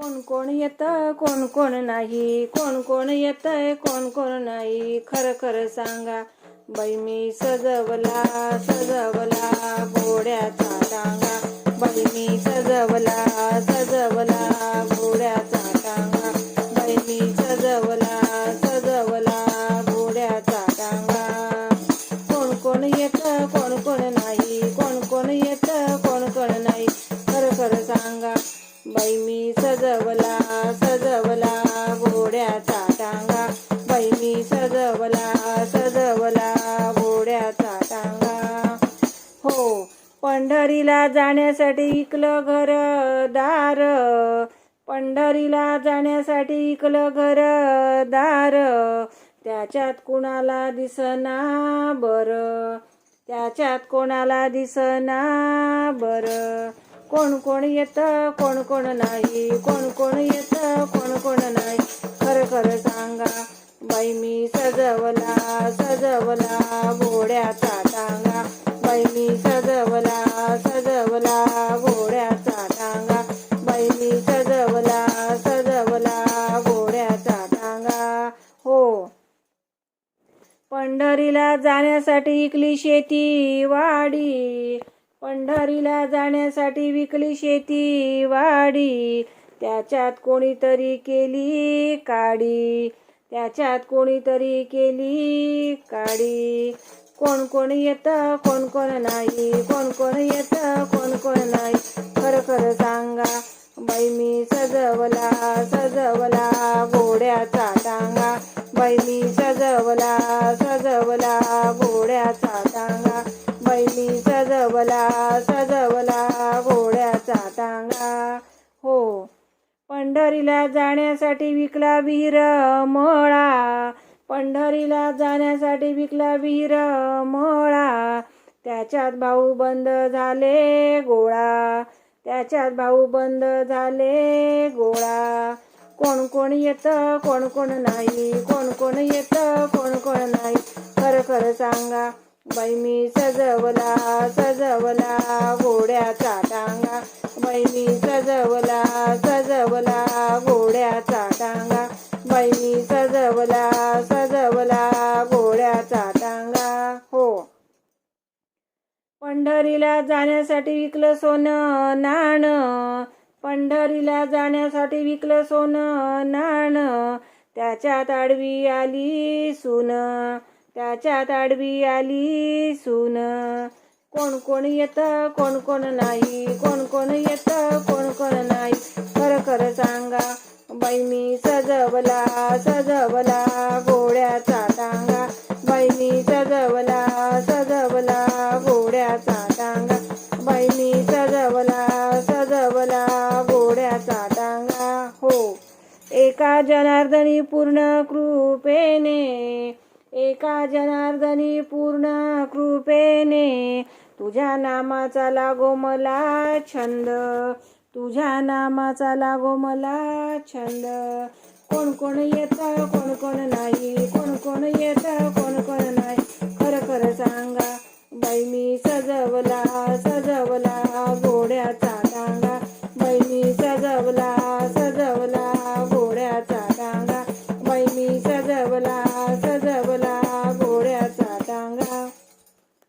कोण कोण येतं कोण कोण नाही? कोण कोण येतंय कोण कोण नाही? खरं खरं सांगा. बाई मी सजवला सजवला घोड्याचा टांगा. बाई मी सजवला सजवला घोड्याचा टांगा. बाई मी सजवला सजवला घोड्याचा टांगा. कोण कोण येतं कोण कोण नाही? कोण कोण येतं कोण कोण नाही? खरं खरं सांगा. बाई मी सजवला सजवला घोड्याचा टांगा. बाई मी सजवला सजवला घोड्याचा टांगा. हो पंढरीला जाण्यासाठी इकलं घर दार. पंढरीला जाण्यासाठी इकलं घर दार. त्याच्यात कुणाला दिसना बर? त्याच्यात कोणाला दिसना बरं? कोण कोण येतं कोण कोण नाही कोण कोण येतं कोण कोण नाही. खरं खरं सांगा बाई मी सजवला सजवला घोड्याचा टांगा. बाई मी सजवला सजवला घोड्याचा टांगा. बाई मी सजवला सजवला घोड्याचा टांगा. हो. पंढरीला जाण्यासाठी इकली शेती वाडी. पंढरीला जाण्यासाठी विकली शेती वाडी. त्याच्यात कोणीतरी केली काडी. त्याच्यात कोणीतरी केली काडी. कोण कोण येतं कोण कोण नाही. कोण कोण येतं कोण कोण नाही. खरं खरं सांगा बाई मी सजवला सजवला घोड्याचा टांगा. बाई मी सजवला सजवला सांगा. हो. पंढरीला जाण्यासाठी विकला विहीर मोळा. पंढरीला जाण्यासाठी विकला विहीर मोळा. त्याच्यात भाऊ बंद झाले गोळा. त्याच्यात भाऊ बंद झाले गोळा. कोण कोण येतं कोण कोण नाही. कोण कोण येतं कोण कोण नाही. खरं खरं सांगा. बाई मी सजवला सजवला घोड्याचा टांगा. बहिणी सजवला सजवला घोड्याचा टांगा. बहिणी सजवला सजवला घोड्याचा टांगा. हो. पंढरीला जाण्यासाठी विकलं सोनं नाणं. पंढरीला जाण्यासाठी विकलं सोनं नाण. त्याच्यात आडवी आली सुन त्याच्यात आडवी आली सुन. कोण कोण येतं कोण कोण नाही. कोण कोण येतं कोण कोण नाही. खर खरं सांगा बाई मी सजवला सजवला घोड्याचा टांगा बाई मी सजवला सजवला घोड्याचा टांगा बाई मी सजवला सजवला घोड्याचा टांगा हो एका जनार्दनी पूर्ण कृपेने एका जनार्दनी पूर्ण कृपेने तुझ्या नामाचा लागो मला छंद. तुझ्या नामाचा लागो मला छंद. कोण कोण येतं कोण कोण नाही. कोण कोण येतं कोण कोण नाही. खरं खरं सांगा बाई मी सजवला.